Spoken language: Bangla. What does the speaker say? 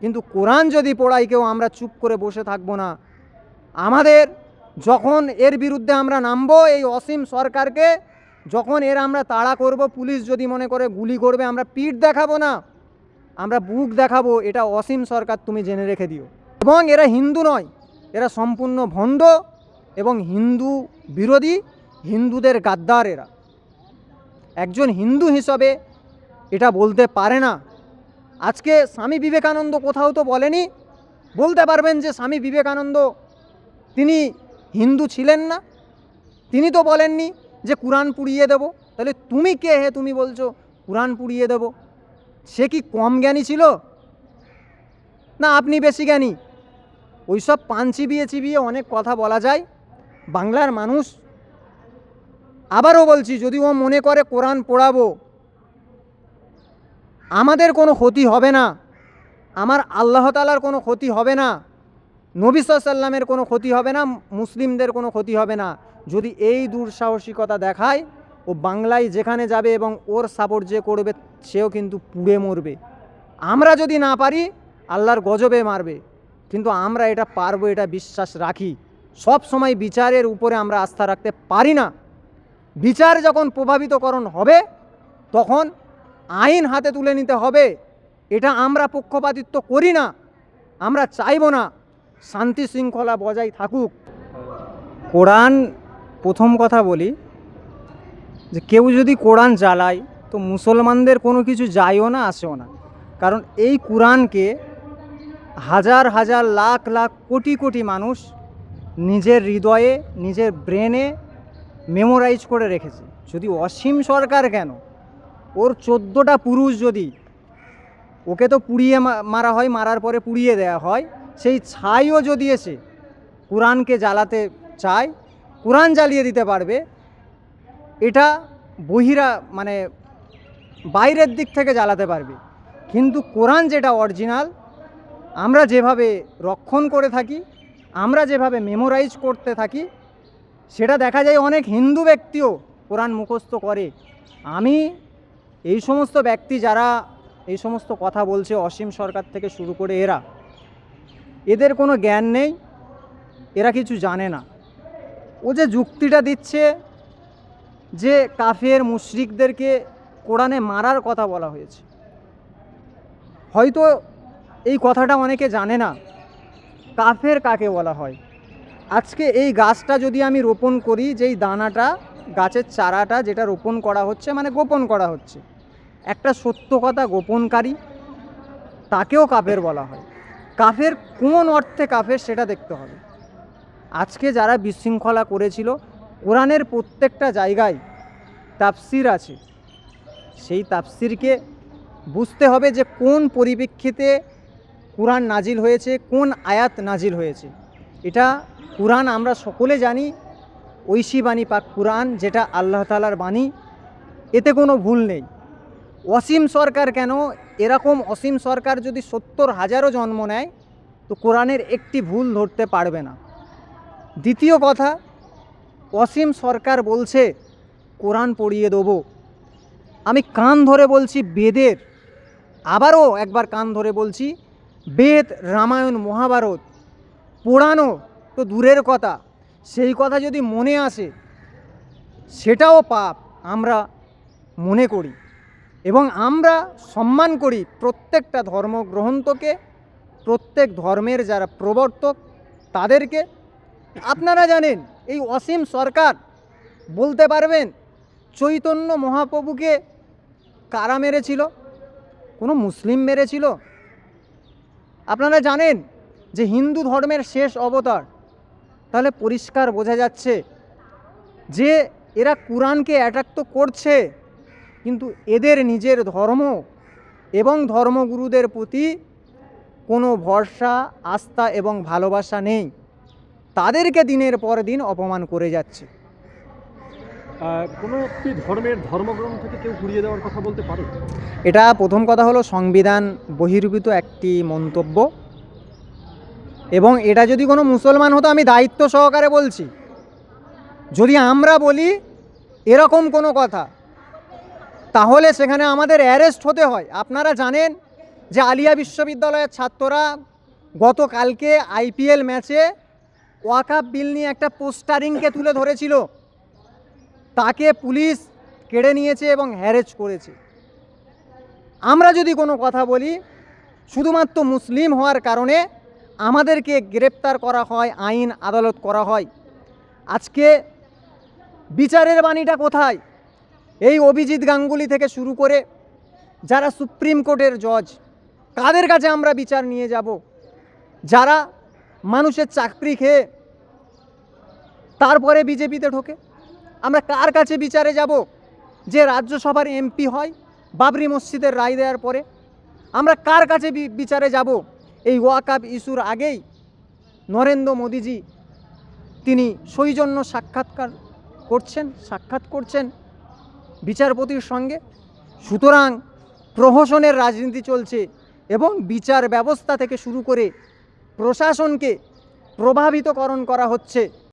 কিন্তু কোরআন যদি পড়াই কেউ, আমরা চুপ করে বসে থাকব না। আমাদের যখন এর বিরুদ্ধে আমরা নামবো, এই অসীম সরকারকে, যখন এর আমরা তাড়া করব, পুলিশ যদি মনে করে গুলি করবে, আমরা পিঠ দেখাবো না, আমরা বুক দেখাবো, এটা অসীম সরকার তুমি জেনে রেখে দিও। এবং এরা হিন্দু নয়, এরা সম্পূর্ণ ভণ্ড এবং হিন্দু বিরোধী, হিন্দুদের গাদ্দার এরা। একজন হিন্দু হিসাবে এটা বলতে পারে না। আজকে স্বামী বিবেকানন্দ কোথাও তো বলেনি। বলতে পারবেন যে স্বামী বিবেকানন্দ, তিনি হিন্দু ছিলেন না। তিনি তো বলেননি যে কোরআন পুড়িয়ে দেব। তাহলে তুমি কে হে তুমি বলছো, কোরআন পুড়িয়ে দেব? সে কি কম জ্ঞানী ছিল? না, আপনি বেশি জ্ঞানী। ওইসব পান চিবিয়ে চিবিয়ে অনেক কথা বলা যায়। বাংলার মানুষ, আবারও বলছি, যদি ও মনে করে কোরআন পড়াবো আমাদের কোনো ক্ষতি হবে না। আমার আল্লাহ তালার কোনো ক্ষতি হবে না। নবী সাল্লামের কোনো ক্ষতি হবে না। মুসলিমদের কোনো ক্ষতি হবে না। যদি এই দুঃসাহসিকতা দেখায়, ও বাংলায় যেখানে যাবে এবং ওর সাপোর্ট যে করবে, সেও কিন্তু পুড়ে মরবে। আমরা যদি না পারি, আল্লাহর গজবে মারবে। কিন্তু আমরা এটা পারব, এটা বিশ্বাস রাখি। সব সময় বিচারের উপরে আমরা আস্থা রাখতে পারি না। বিচার যখন প্রভাবিতকরণ হবে, তখন আইন হাতে তুলে নিতে হবে। এটা আমরা পক্ষপাতিত্ব করি না। আমরা চাইব না। শান্তি শৃঙ্খলা বজায় থাকুক। কোরআন, প্রথম কথা বলি যে কেউ যদি কোরআন জ্বালায়, তো মুসলমানদের কোনো কিছু যায়ও না, আসেও না। কারণ এই কোরআনকে হাজার হাজার, লাখ লাখ, কোটি কোটি মানুষ নিজের হৃদয়ে, নিজের ব্রেনে মেমোরাইজ করে রেখেছে। যদি অসীম সরকার কেন ওর চোদ্দোটা পুরুষ যদি, ওকে তো পুড়িয়ে মারা হয়, মারার পরে পুড়িয়ে দেওয়া হয়, সেই ছাইও যদি এসে কোরআনকে জ্বালাতে চায়, কোরআন জ্বালিয়ে দিতে পারবে, এটা বহিরা মানে বাইরের দিক থেকে জ্বালাতে পারবে। কিন্তু কোরআন যেটা অরিজিনাল, আমরা যেভাবে রক্ষণ করে থাকি, আমরা যেভাবে মেমোরাইজ করতে থাকি, সেটা দেখা যায় অনেক হিন্দু ব্যক্তিও কোরআন মুখস্থ করে। আমি এই সমস্ত ব্যক্তি যারা এই সমস্ত কথা বলছে, অসীম সরকার থেকে শুরু করে এরা, এদের কোনো জ্ঞান নেই, এরা কিছু জানে না। ও যে যুক্তিটা দিচ্ছে যে কাফের মুশরিকদেরকে কোরআনে মারার কথা বলা হয়েছে। হয়তো এই কথাটা অনেকে জানে না, কাফের কাকে বলা হয়? আজকে এই গাছটা যদি আমি রোপণ করি, যেই দানাটা, গাছের চারাটা যেটা রোপণ করা হচ্ছে মানে গোপন করা হচ্ছে একটা সত্য কথা গোপনকারী, তাকেও কাফের বলা হয়। কাফের কোন অর্থে কাফের সেটা দেখতে হবে। আজকে যারা বিশৃঙ্খলা করেছিল, কোরআনের প্রত্যেকটা জায়গায় তাফসির আছে। সেই তাফসিরকে বুঝতে হবে যে কোন পরিপ্রেক্ষিতে কোরআন নাজিল হয়েছে, কোন আয়াত নাজিল হয়েছে। এটা কোরআন আমরা সকলে জানি, ঐশী বাণী পাক কোরআন, যেটা আল্লাহ তালার বাণী। এতে কোনো ভুল নেই। অসীম সরকার কেন? এরকম অসীম সরকার যদি সত্তর হাজারও জন্ম নেয়, তো কোরআনের একটি ভুল ধরতে পারবে না। দ্বিতীয় কথা, অসীম সরকার বলছে, কোরআন পড়িয়ে দেবো। আমি কান ধরে বলছি, বেদের। আবারও একবার কান ধরে বলছি, বেদ, রামায়ণ, মহাভারত পোড়ানো তো দূরের কথা। সেই কথা যদি মনে আসে, সেটাও পাপ, আমরা মনে করি। এবং আমরা সম্মান করি প্রত্যেকটা ধর্মগ্রন্থকে, প্রত্যেক ধর্মের যারা প্রবর্তক তাদেরকে। আপনারা জানেন, এই অসীম সরকার বলতে পারবেন, চৈতন্য মহাপ্রভুকে কারা মেরেছিল? কোনো মুসলিম মেরেছিল? আপনারা জানেন যে হিন্দু ধর্মের শেষ অবতার, তাহলে পরিষ্কার বোঝা যাচ্ছে যে এরা কোরআনকে অ্যাটাক তো করছে। কিন্তু এদের নিজের ধর্ম এবং ধর্মগুরুদের প্রতি কোনো ভরসা আস্থা এবং ভালোবাসা নেই। তাদেরকে দিনের পর দিন অপমান করে যাচ্ছে। কোনো একটি ধর্মের ধর্মগ্রন্থকে কেউ ঘুরিয়ে দেওয়ার কথা বলতে পারে? এটা প্রথম কথা হলো সংবিধান বহির্ভূত একটি মন্তব্য। এবং এটা যদি কোনো মুসলমান হতো আমি দায়িত্ব সহকারে বলছি। যদি আমরা বলি এরকম কোনো কথা তাহলে সেখানে আমাদের অ্যারেস্ট হতে হয়। আপনারা জানেন যে আলিয়া বিশ্ববিদ্যালয়ের ছাত্ররা গতকালকে আইপিএল ম্যাচে ওয়াকাপ বিল নিয়ে একটা পোস্টারিংকে তুলে ধরেছিল। তাকে পুলিশ কেড়ে নিয়েছে এবং হ্যারেজ করেছে। আমরা যদি কোনো কথা বলি, শুধুমাত্র মুসলিম হওয়ার কারণে আমাদেরকে গ্রেপ্তার করা হয়, আইন আদালত করা হয়। আজকে বিচারের বাণীটা কোথায়? এই অভিজিৎ গাঙ্গুলি থেকে শুরু করে যারা সুপ্রিম কোর্টের জজ, কাদের কাছে আমরা বিচার নিয়ে যাব? যারা মানুষের চাকরি খেয়ে তারপরে বিজেপিতে ঢোকে? আমরা কার কাছে বিচারে যাব? যে রাজ্যসভার এমপি হয়, বাবরি মসজিদের রায় দেওয়ার পরে? আমরা কার কাছে বিচারে যাব? এই ওয়াকাপ ইস্যুর আগেই নরেন্দ্র মোদীজি তিনি সৌজন্য সাক্ষাৎকার করছেন, সাক্ষাৎ করছেন। বিচারপতির সঙ্গে। সুতরাং প্রহসনের রাজনীতি চলছে এবং বিচার ব্যবস্থা থেকে শুরু করে প্রশাসনকে প্রভাবিতকরণ করা হচ্ছে।